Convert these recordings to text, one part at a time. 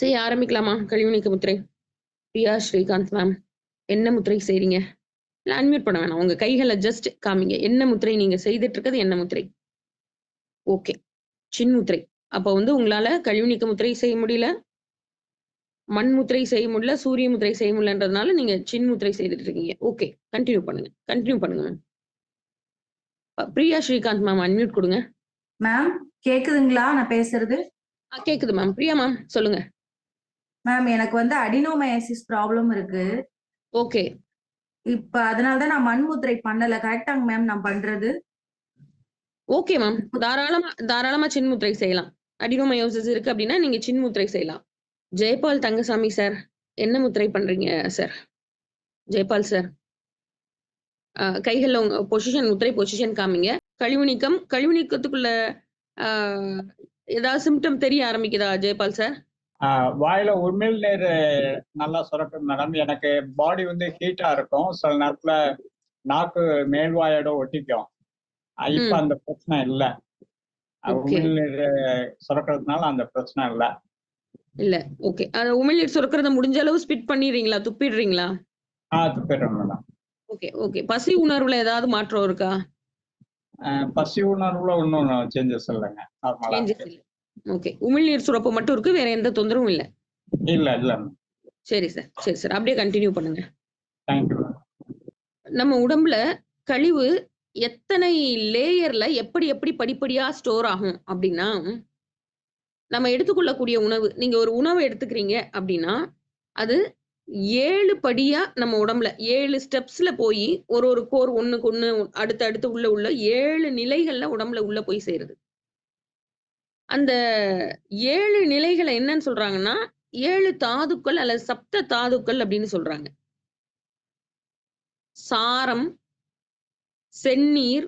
செய்ய ஆரம்பிக்கலாமா? கழிவு நீக்க முத்திரை. பிரியா ஸ்ரீகாந்த் மேம் என்ன முத்திரை செய்றீங்க? இல்லை அன்மியூட் பண்ண வேணாம். உங்க கைகளை ஜஸ்ட் காமிங்க. என்ன முத்திரை நீங்க செய்துட்டு இருக்கிறது என்ன முத்திரை? ஓகே சின் முத்திரை. அப்போ வந்து உங்களால கழிவு நீக்க முத்திரை செய்ய முடியல. மண் முத்திரை செய்ய முடியல. சூரிய முத்திரை செய்ய முடியலன்றதுனால நீங்க சின் முத்திரை செய்துட்டு இருக்கீங்க ஓகே கண்டினியூ பண்ணுங்க. கண்டினியூ பண்ணுங்க ma'am Priya Srikanth ma'am unmute கொடுங்க. மேம் கேக்குதுங்களா? நான் பேசுறது? கேக்குது மேம் பிரியா மேம் சொல்லுங்க. மேம் எனக்கு வந்து அடினோமயசிஸ் ப்ராப்ளம் இருக்கு. ஓகே இப்ப அதனாலதான் நான் மண்முத்திரை பண்ணல. கரெக்டாங்க மேம் நான் பண்றது? ஓகே மேம் தாராளமா தாராளமா சின்முத்திரை செய்யலாம். அடினோமயோசிஸ் இருக்கு அப்படின்னா நீங்க சின்முத்திரை செய்யலாம். ஜெயபால் தங்கசாமி சார் என்ன முத்திரை பண்றீங்க சார் ஜெயபால் சார் கைகளில் உங்க பொசிஷன் முத்திரை பொசிஷன் காமிங்க. கழிவு நீக்கம் கழிவு நீக்கத்துக்குள்ள ஏதாவது சிம்டம் தெரிய ஆரம்பிக்குதா ஜெயபால் சார் வாயில உமிழ் நீர் நல்லா சுரக்கும் மேடம். எனக்கு பாடி வந்து ஹீட்டா இருக்கும். சில நேரத்துல நாக்கு மேல்வாயோட ஒட்டிக்கும். இப்ப. அந்த பிரச்சனை இல்ல. உமிழ் நீர் சுரக்கிறதுனால அந்த பிரச்சனை இல்ல. இல்ல. ஓகே. உமிழ்நீர் சுரக்கிறத முடிஞ்ச அளவு ஸ்பிட் பண்ணிடுறீங்களா? துப்பிடுறீங்களா? ஆஹ் துப்பிடுறேன் மேடம். Okay okay. பசி உணர்வுல ஏதாவது மாற்றம் இருக்கா? பசி உணர்வுல ஒன்றும் சேஞ்சஸ் இல்லைங்க. நார்மலா சேஞ்சஸ் இல்லை. ஓகே உமிழ்நீர் சுரப்பு மட்டும் இருக்கு வேற எந்த தொந்தரவும் இல்லை? இல்ல இல்ல. சரி சார் சரி சார் அப்படியே கண்டினியூ பண்ணுங்க. நம்ம உடம்புல கழிவு எத்தனை லேயர்ல எப்படி எப்படி படிப்படியா ஸ்டோர் ஆகும் அப்படின்னா நம்ம எடுத்துக்கொள்ளக்கூடிய உணவு நீங்க ஒரு உணவு எடுத்துக்கிறீங்க அப்படின்னா அது ஏழு படியா நம்ம உடம்புல ஏழு ஸ்டெப்ஸ்ல போய் ஒரு ஒரு கோர் ஒண்ணுக்கு ஒண்ணு அடுத்து அடுத்து உள்ள உள்ள ஏழு நிலைகள்ல உடம்புல உள்ள போய் சேருது. அந்த ஏழு நிலைகளை என்னன்னு சொல்றாங்கன்னா ஏழு தாதுக்கள் அல்லது சப்த தாதுக்கள் அப்படின்னு சொல்றாங்க. சாரம் செந்நீர்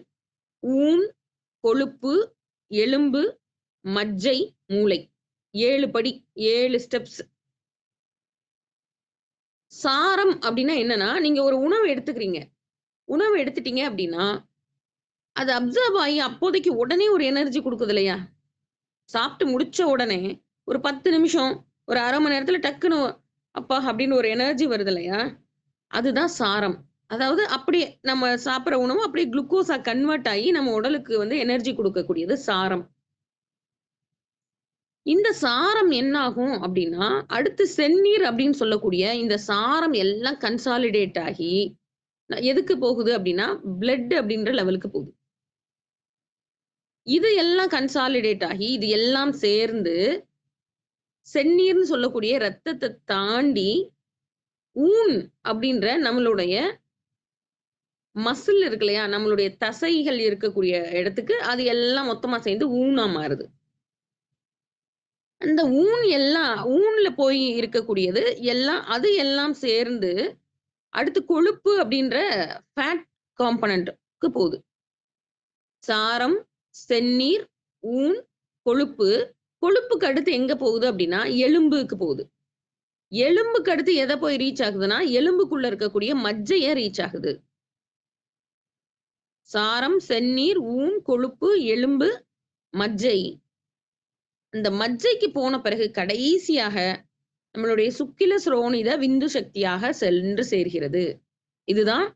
ஊன் கொழுப்பு எலும்பு மஜ்ஜை மூளை. ஏழு படி ஏழு ஸ்டெப்ஸ் சாரம் அப்படின்னா என்னன்னா நீங்க ஒரு உணவு எடுத்துக்கிறீங்க. உணவு எடுத்துட்டீங்க அப்படின்னா அது அப்சர்வ் ஆகி அப்போதைக்கு உடனே ஒரு எனர்ஜி கொடுக்குது இல்லையா? சாப்பிட்டு முடிச்ச உடனே ஒரு பத்து நிமிஷம் ஒரு அரை மணி நேரத்துல டக்குன்னு அப்பா அப்படின்னு ஒரு எனர்ஜி வருது இல்லையா? அதுதான் சாரம். அதாவது அப்படியே நம்ம சாப்பிட்ற உணவு அப்படியே குளுக்கோஸா கன்வெர்ட் ஆகி நம்ம உடலுக்கு வந்து எனர்ஜி கொடுக்கக்கூடியது சாரம். இந்த சாரம் என்ன ஆகும் அப்படின்னா அடுத்து செந்நீர் அப்படின்னு சொல்லக்கூடிய இந்த சாரம் எல்லாம் கன்சாலிடேட் ஆகி எதுக்கு போகுது அப்படின்னா பிளட் அப்படின்ற லெவலுக்கு போகுது. இது எல்லாம் கன்சாலிடேட் ஆகி இது எல்லாம் சேர்ந்து செந்நீர்னு சொல்லக்கூடிய ரத்தத்தை தாண்டி ஊன் அப்படின்ற நம்மளுடைய மசில் இருக்கு இல்லையா? நம்மளுடைய தசைகள் இருக்கக்கூடிய இடத்துக்கு அது எல்லாம் மொத்தமா சேர்ந்து ஊனா மாறுது. அந்த ஊன் எல்லாம் ஊன்ல போய் இருக்கக்கூடியது எல்லாம் அது எல்லாம் சேர்ந்து அடுத்து கொழுப்பு அப்படின்ற ஃபேட் காம்பனண்ட்க்கு போகுது. சாரம் செந்நீர் ஊன் கொழுப்பு. கொழுப்புக்கு அடுத்து எங்க போகுது அப்படின்னா எலும்புக்கு போகுது. எலும்புக்கு அடுத்து எதை போய் ரீச் ஆகுதுன்னா எலும்புக்குள்ள இருக்கக்கூடிய மஜ்ஜைய ரீச் ஆகுது. சாரம் செந்நீர் ஊன் கொழுப்பு எலும்பு மஜ்ஜை. அந்த மஜ்ஜைக்கு போன பிறகு கடைசியாக நம்மளுடைய சுக்கில சிரோனித விந்து சக்தியாக சென்று சேர்கிறது. இதுதான்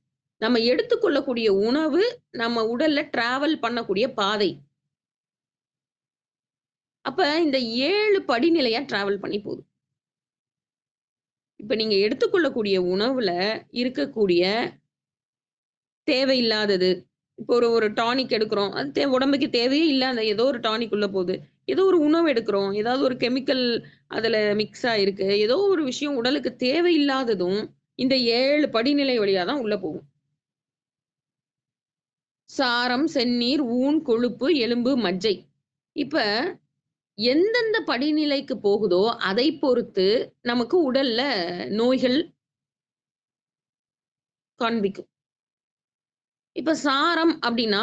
நம்ம எடுத்துக்கொள்ளக்கூடிய உணவு நம்ம உடல்ல டிராவல் பண்ணக்கூடிய பாதை. அப்ப இந்த ஏழு படிநிலையா டிராவல் பண்ணி போகுது. இப்ப நீங்க எடுத்துக்கொள்ளக்கூடிய உணவுல இருக்கக்கூடிய தேவையில்லாதது இப்போ ஒரு ஒரு டானிக் எடுக்கிறோம் அது தே உடம்புக்கு தேவையே இல்லாத ஏதோ ஒரு டானிக் உள்ள போகுது. ஏதோ ஒரு உணவு எடுக்கிறோம் ஏதாவது ஒரு கெமிக்கல் அதுல மிக்ஸ் ஆயிருக்கு ஏதோ ஒரு விஷயம் உடலுக்கு தேவையில்லாததும் இந்த ஏழு படிநிலை வழியா தான் உள்ள போகும். சாரம் செந்நீர் ஊன் கொழுப்பு எலும்பு மஜ்ஜை. இப்ப எந்தெந்த படிநிலைக்கு போகுதோ அதை பொறுத்து நமக்கு உடல்ல நோய்கள் காண்பிக்கும். இப்ப சாரம் அப்படின்னா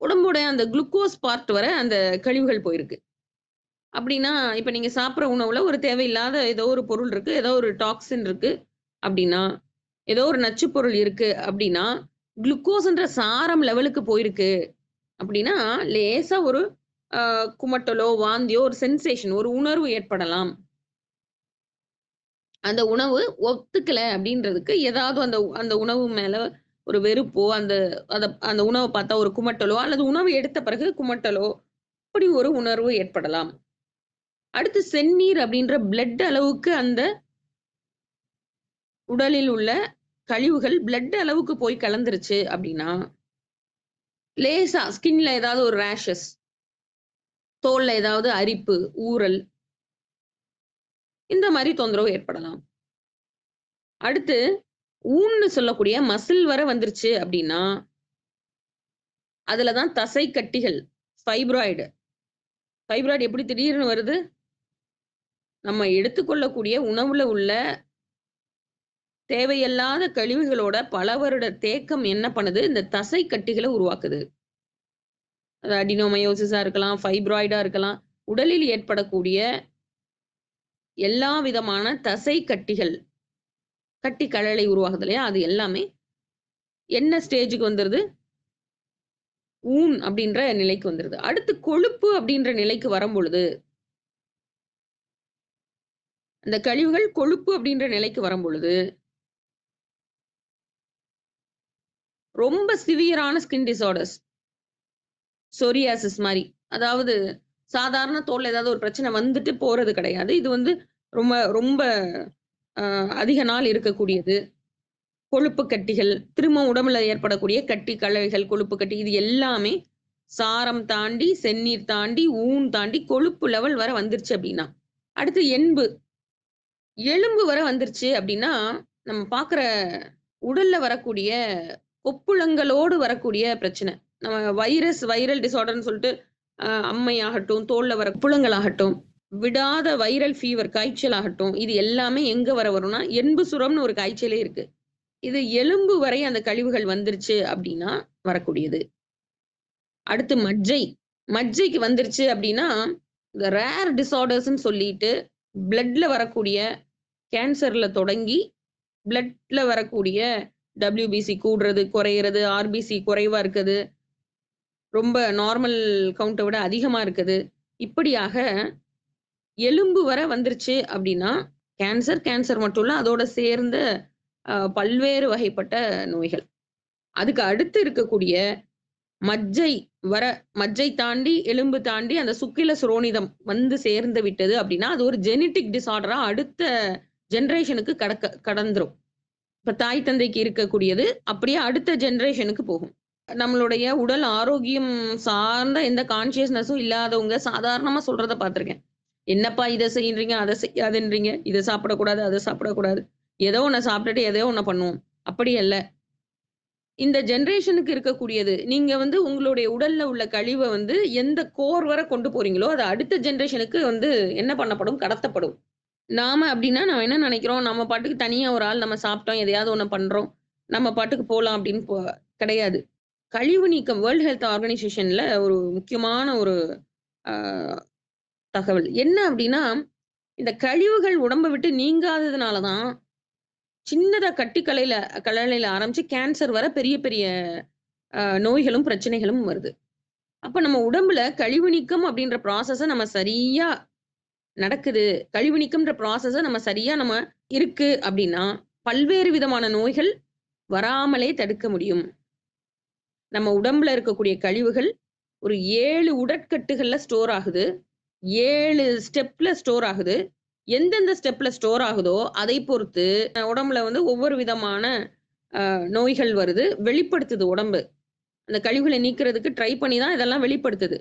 உடம்புடைய அந்த குளுக்கோஸ் பார்ட் வரை அந்த கழிவுகள் போயிருக்கு. அப்படின்னா இப்ப நீங்க சாப்பிட்ற உணவுல ஒரு தேவையில்லாத ஏதோ ஒரு பொருள் இருக்கு ஏதோ ஒரு டாக்ஸின் இருக்கு அப்படின்னா ஏதோ ஒரு நச்சு பொருள் இருக்கு அப்படின்னா குளுக்கோஸ்ன்ற சாரம் லெவலுக்கு போயிருக்கு அப்படின்னா லேசா ஒரு குமட்டலோ, வாந்தியோ ஒரு சென்சேஷன் ஒரு உணர்வு ஏற்படலாம். அந்த உணவு ஒத்துக்கல அப்படின்றதுக்கு ஏதாவது அந்த அந்த உணவு மேல ஒரு வெறுப்போ, அந்த அதை அந்த உணவை பார்த்தா ஒரு குமட்டலோ, அல்லது உணவு எடுத்த பிறகு குமட்டலோ, அப்படி ஒரு உணர்வு ஏற்படலாம். அடுத்து செந்நீர் அப்படின்ற பிளட் அளவுக்கு அந்த உடலில் உள்ள கழிவுகள் பிளட் அளவுக்கு போய் கலந்துருச்சு அப்படின்னா, லேசா ஸ்கின்ல ஏதாவது ஒரு ரேஷஸ் தோல்ல ஏதாவது அரிப்பு, ஊறல் இந்த மாதிரி தொந்தரவு ஏற்படலாம். அடுத்து ஊன்னு சொல்லக்கூடிய மசில் வர வந்துருச்சு அப்படின்னா, அதுலதான் தசை கட்டிகள், ஃபைப்ராய்டு. ஃபைப்ராய்டு எப்படி திடீர்னு வருது? நம்ம எடுத்துக்கொள்ளக்கூடிய உணவுல உள்ள தேவையில்லாத கழிவுகளோட பல வருட தேக்கம் என்ன பண்ணுது? இந்த தசை கட்டிகளை உருவாக்குது. அது அடினோமயோசிஸா இருக்கலாம், ஃபைப்ராய்டா இருக்கலாம். உடலில் ஏற்படக்கூடிய எல்லா விதமான தசை கட்டிகள், கட்டி கழலை உருவாகுது இல்லையா? அது எல்லாமே என்ன ஸ்டேஜுக்கு வந்துருது? ஊன் அப்படின்ற நிலைக்கு வந்துருது. அடுத்து கொழுப்பு அப்படின்ற நிலைக்கு வரும்பொழுது அந்த கழிவுகள் கொழுப்பு அப்படின்ற நிலைக்கு வரும்பொழுது ரொம்ப சிவியரான ஸ்கின் டிசார்டர்ஸ் சொரியாசிஸ் மாதிரி அதாவது சாதாரண தோல் ஏதாவது ஒரு பிரச்சனை வந்துட்டு போறது கிடையாது. இது வந்து ரொம்ப ரொம்ப அதிக நாள் இருக்கக்கூடியது. கொழுப்பு கட்டிகள், திரும்ப உடம்புல ஏற்படக்கூடிய கட்டி, கலவைகள் கொழுப்பு கட்டி இது எல்லாமே சாரம் தாண்டி, செந்நீர் தாண்டி, ஊன் தாண்டி கொழுப்பு லெவல் வர வந்துருச்சு அப்படின்னா. அடுத்து எண்பு. எலும்பு வர வந்துருச்சு அப்படின்னா, நம்ம பார்க்குற உடல்ல வரக்கூடிய கொப்புளங்களோடு வரக்கூடிய பிரச்சனை. நம்ம வைரஸ், வைரல் டிசார்டர்னு சொல்லிட்டு அம்மையாகட்டும் தோல்ல வர புலங்களாகட்டும் ஆகட்டும், விடாத வைரல் ஃபீவர் காய்ச்சல் ஆகட்டும், இது எல்லாமே எங்க வர வரும்னா, எண்பு சுரம்னு ஒரு காய்ச்சலே இருக்கு. இது எலும்பு வரை அந்த கழிவுகள் வந்துருச்சு அப்படின்னா வரக்கூடியது. அடுத்து மஜ்ஜை. மஜ்ஜைக்கு வந்துருச்சு அப்படின்னா, இந்த ரேர் டிசார்டர்ஸ்ன்னு சொல்லிட்டு பிளட்ல வரக்கூடிய கேன்சர்ல தொடங்கி, பிளட்ல வரக்கூடிய டபிள்யூபிசி கூடுறது, குறையிறது, ஆர்பிசி குறைவா இருக்குது. ரொம்ப நார்மல் கவுண்டை விட அதிகமா இருக்குது. இப்படியாக எலும்பு வர வந்துருச்சு அப்படின்னா, கேன்சர், கேன்சர் மட்டும் இல்ல, அதோட சேர்ந்த பல்வேறு வகைப்பட்ட நோய்கள். அதுக்கு அடுத்து இருக்கக்கூடிய மஜ்ஜை வர மஜ்ஜை தாண்டி, எலும்பு தாண்டி அந்த சுக்கில சுரோனிதம் வந்து சேர்ந்து விட்டது அப்படின்னா, அது ஒரு ஜெனிட்டிக் டிசார்டரா அடுத்த ஜென்ரேஷனுக்கு கடக்க கடந்துரும். இப்ப தாய் தந்தைக்கு இருக்கக்கூடியது, அப்படியே அடுத்த ஜென்ரேஷனுக்கு போகும். நம்மளுடைய உடல் ஆரோக்கியம் சார்ந்த எந்த கான்ஷியஸ்னஸும் இல்லாதவங்க சாதாரணமா சொல்றத பார்த்துருக்கேன். "என்னப்பா இதை செய்யறீங்க அதை செய்யாதுன்றீங்க இதை சாப்பிடக்கூடாது, அதை சாப்பிடக்கூடாது. ஏதோ ஒண்ண சாப்பிட்டுட்டு எதையோ ஒண்ண பண்ணுவோம்." அப்படி அல்ல. இந்த ஜென்ரேஷனுக்கு இருக்கக்கூடியது, நீங்க வந்து உங்களுடைய உடல்ல உள்ள கழிவை வந்து எந்த கோர் வரை கொண்டு போறீங்களோ, அது அடுத்த ஜென்ரேஷனுக்கு வந்து என்ன பண்ணப்படும்? கடத்தப்படும். நாம அப்படின்னா நம்ம என்ன நினைக்கிறோம்? நம்ம பாட்டுக்கு தனியா ஒரு ஆள் நம்ம சாப்பிட்டோம், எதையாவது ஒண்ணு பண்றோம். நம்ம பாட்டுக்கு போலாம் அப்படின்னு போ கிடையாது. கழிவு நீக்கம் வேர்ல்ட் ஹெல்த் ஆர்கனைசேஷன்ல ஒரு முக்கியமான ஒரு தகவல். என்ன அப்படின்னா, இந்த கழிவுகள் உடம்ப விட்டு நீங்காததுனால தான், சின்னதா கட்டி கலையில கழலையில ஆரம்பிச்சு கேன்சர் வர பெரிய பெரிய நோய்களும், பிரச்சனைகளும் வருது. அப்ப நம்ம உடம்புல கழிவு நீக்கம் அப்படின்ற ப்ராசஸ நம்ம சரியா நடக்குது. கழிவு நீக்கம்ன்ற ப்ராசஸ நம்ம சரியா நம்ம இருக்கு அப்படின்னா, பல்வேறு விதமான நோய்கள் வராமலே தடுக்க முடியும். நம்ம உடம்புல இருக்கக்கூடிய கழிவுகள் ஒரு ஏழு உடற்கட்டுகள்ல ஸ்டோர் ஆகுது. ஏழு ஸ்டெப்ல ஸ்டோர் ஆகுது. எந்தெந்த ஸ்டெப்ல ஸ்டோர் ஆகுதோ, அதை பொறுத்து உடம்புல வந்து ஒவ்வொரு விதமான நோய்கள் வருது. வெளிப்படுத்துது உடம்பு. அந்த கழிவுகளை நீக்கிறதுக்கு ட்ரை பண்ணி தான் இதெல்லாம் வெளிப்படுத்துது.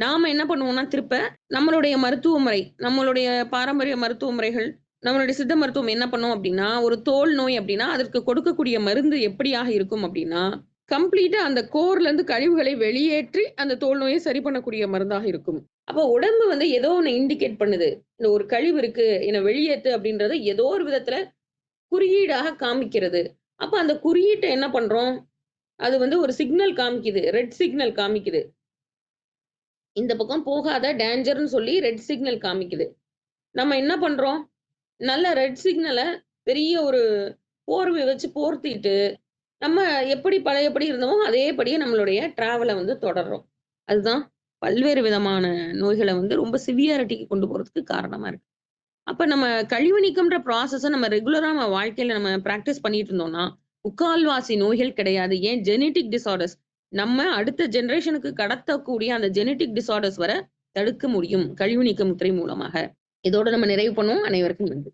நாம என்ன பண்ணுவோம்னா, திருப்ப நம்மளுடைய மருத்துவ முறை, நம்மளுடைய பாரம்பரிய மருத்துவ முறைகள், நம்மளுடைய சித்த மருத்துவம் என்ன பண்ணும் அப்படின்னா, ஒரு தோல் நோய் அப்படின்னா, அதற்கு கொடுக்கக்கூடிய மருந்து எப்படியாக இருக்கும் அப்படின்னா, கம்ப்ளீட்டா அந்த கோர்லருந்து கழிவுகளை வெளியேற்றி, அந்த தோல் நோயை சரி பண்ணக்கூடிய மருந்தாக இருக்கும். அப்போ உடம்பு வந்து ஏதோ ஒன்று இண்டிகேட் பண்ணுது. இந்த ஒரு கழிவு இருக்கு, என்னை வெளியேற்று அப்படின்றத ஏதோ ஒரு விதத்துல குறியீடாக காமிக்கிறது. அப்ப அந்த குறியீட்டை என்ன பண்றோம்? அது வந்து ஒரு சிக்னல் காமிக்குது. ரெட் சிக்னல் காமிக்குது. இந்த பக்கம் போகாத டேஞ்சர்னு சொல்லி ரெட் சிக்னல் காமிக்குது. நம்ம என்ன பண்றோம்? நல்ல ரெட் சிக்னலை பெரிய ஒரு போர்வை வச்சு போர்த்திட்டு, நம்ம எப்படி பழையபடி இருந்தோமோ, அதேபடியே நம்மளுடைய டிராவலை வந்து தொடர்றோம். அதுதான் பல்வேறு விதமான நோய்களை வந்து ரொம்ப சிவியாரிட்டிக்கு கொண்டு போறதுக்கு காரணமா இருக்கு. அப்ப நம்ம கழிவு நீக்கம்ன்ற ப்ராசஸை நம்ம ரெகுலரா நம்ம வாழ்க்கையில நம்ம ப்ராக்டிஸ் பண்ணிட்டு இருந்தோம்னா, முக்கால்வாசி நோய்கள் கிடையாது. ஏன் ஜெனடிக் டிசார்டர்ஸ் நம்ம அடுத்த ஜெனரேஷனுக்கு கடத்தக்கூடிய அந்த ஜெனட்டிக் டிசார்டர்ஸ் வர தடுக்க முடியும். கழிவு நீக்க முத்திரை மூலமாக. இதோட நம்ம நிறைவு பண்ணுவோம். அனைவருக்கும் நன்றி.